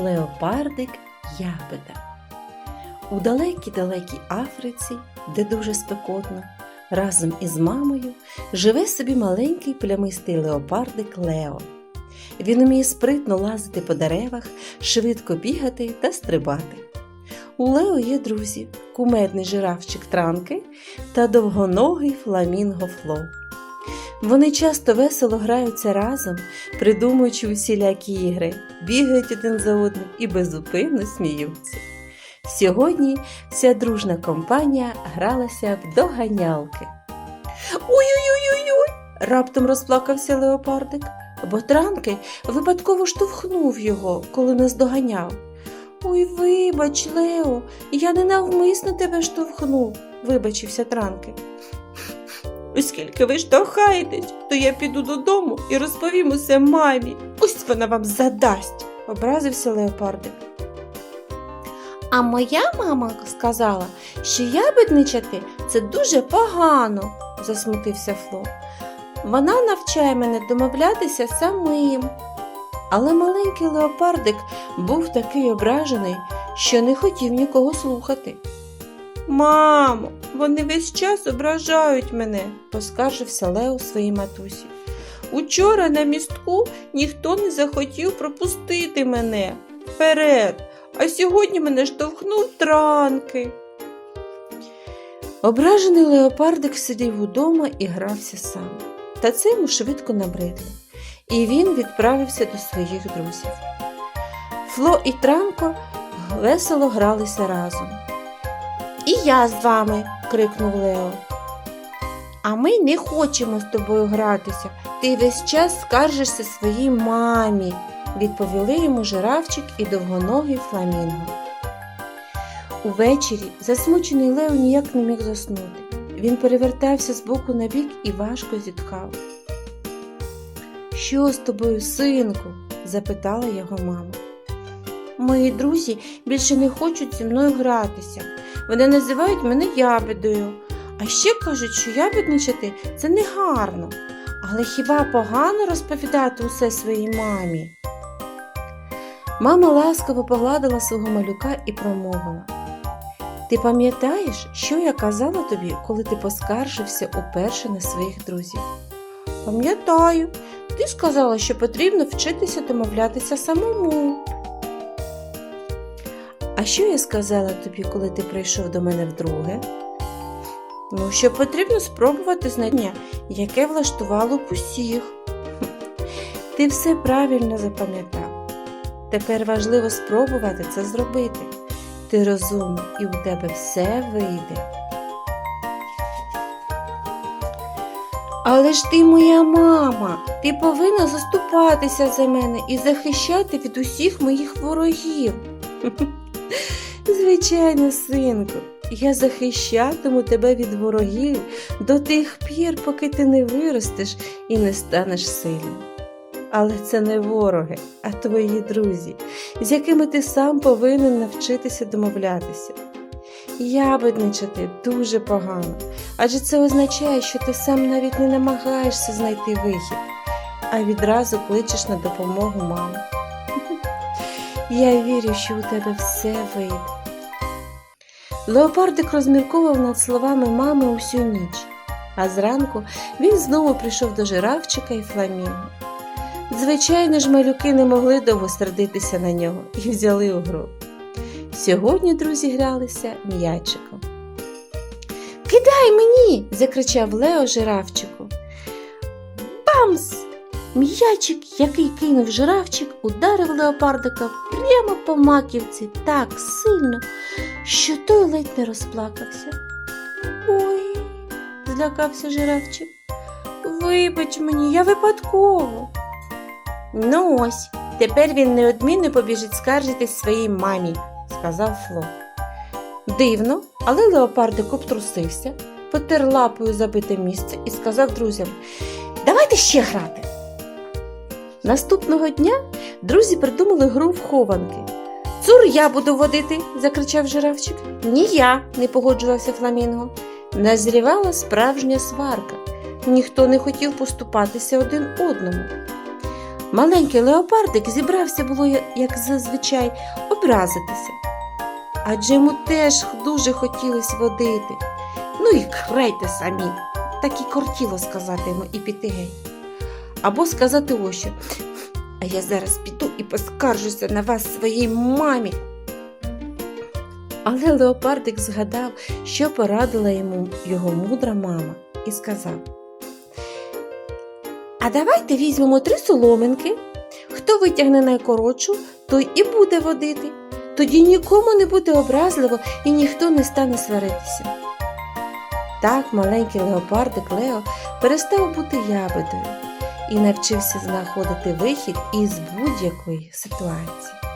Леопардик Ябеда. У далекій-далекій Африці, де дуже спекотно, разом із мамою живе собі маленький плямистий леопардик Лео. Він уміє спритно лазити по деревах, швидко бігати та стрибати. У Лео є друзі, кумедний жирафчик Транки та довгоногий фламінго Фло. Вони часто весело граються разом, придумуючи усілякі ігри, бігають один за одним і безупинно сміються. Сьогодні вся дружна компанія гралася в доганялки. Ой-ой-ой-ой! раптом розплакався леопардик, бо Транки випадково штовхнув його, коли нас доганяв. Ой, вибач, Лео, я ненавмисно тебе штовхнув, вибачився Транки. Оскільки ви штовхаєтесь, то я піду додому і розповім усе мамі. Ось вона вам задасть, образився леопардик. А моя мама сказала, що ябедничати це дуже погано, засмутився Фло. Вона навчає мене домовлятися самим. Але маленький леопардик був такий ображений, що не хотів нікого слухати. Мамо, вони весь час ображають мене, поскаржився Лео своїй матусі. Учора на містку ніхто не захотів пропустити мене вперед, а сьогодні мене штовхнув транки. Ображений леопардик сидів удома і грався сам. Та це йому швидко набридло, і він відправився до своїх друзів. Фло і Транко весело гралися разом. І я з вами, крикнув Лео. А ми не хочемо з тобою гратися. Ти весь час скаржишся своїй мамі, відповіли йому жирафчик і довгоногий фламінго. Увечері засмучений Лео ніяк не міг заснути. Він перевертався з боку на бік і важко зітхав. Що з тобою, синку? запитала його мама. Мої друзі більше не хочуть зі мною гратися. Вони називають мене ябедою. А ще кажуть, що ябедничати це не гарно. Але хіба погано розповідати усе своїй мамі? Мама ласкаво погладила свого малюка і промовила. Ти пам'ятаєш, що я казала тобі, коли ти поскаржився уперше на своїх друзів? Пам'ятаю, ти сказала, що потрібно вчитися домовлятися самому. А що я сказала тобі, коли ти прийшов до мене вдруге? Ну, що потрібно спробувати знання, яке влаштувало б усіх. Ти все правильно запам'ятав. Тепер важливо спробувати це зробити. Ти розумний і у тебе все вийде. Але ж ти моя мама, ти повинна заступатися за мене і захищати від усіх моїх ворогів. Звичайно, синку, я захищатиму тебе від ворогів до тих пір, поки ти не виростеш і не станеш сильним. Але це не вороги, а твої друзі, з якими ти сам повинен навчитися домовлятися. Ябедничати дуже погано, адже це означає, що ти сам навіть не намагаєшся знайти вихід, а відразу кличеш на допомогу маму. Я вірю, що у тебе все вийде. Леопардик розмірковував над словами мами усю ніч, а зранку він знову прийшов до жирафчика і фламінго. Звичайно ж, малюки не могли довго сердитися на нього і взяли у гру. Сьогодні друзі гралися м'ячиком. Кидай мені! закричав Лео жирафчику. Бамс! М'ячик, який кинув жирафчик, ударив леопардика прямо по маківці так сильно, що той ледь не розплакався. Ой, злякався жирафчик. Вибач мені, я випадково. Ну ось, тепер він неодмінно побіжить скаржитись своїй мамі, сказав Фло. Дивно, але леопардик обтрусився, потер лапою забите місце і сказав друзям: Давайте ще грати. Наступного дня друзі придумали гру в хованки. Цур я буду водити, закричав жирафчик. Ні я, не погоджувався фламінго. Назрівала справжня сварка. Ніхто не хотів поступатися один одному. Маленький леопардик зібрався було, як зазвичай, образитися. Адже йому теж дуже хотілося водити. Ну і крайте самі, так і кортіло сказати йому і піти геть. Або сказати ось що. А я зараз піду і поскаржуся на вас своїй мамі. Але Леопардик згадав, що порадила йому його мудра мама, і сказав: А давайте візьмемо три соломинки. Хто витягне найкоротшу, той і буде водити. Тоді нікому не буде образливо і ніхто не стане сваритися. Так маленький леопардик Лео перестав бути ябедою і навчився знаходити вихід із будь-якої ситуації.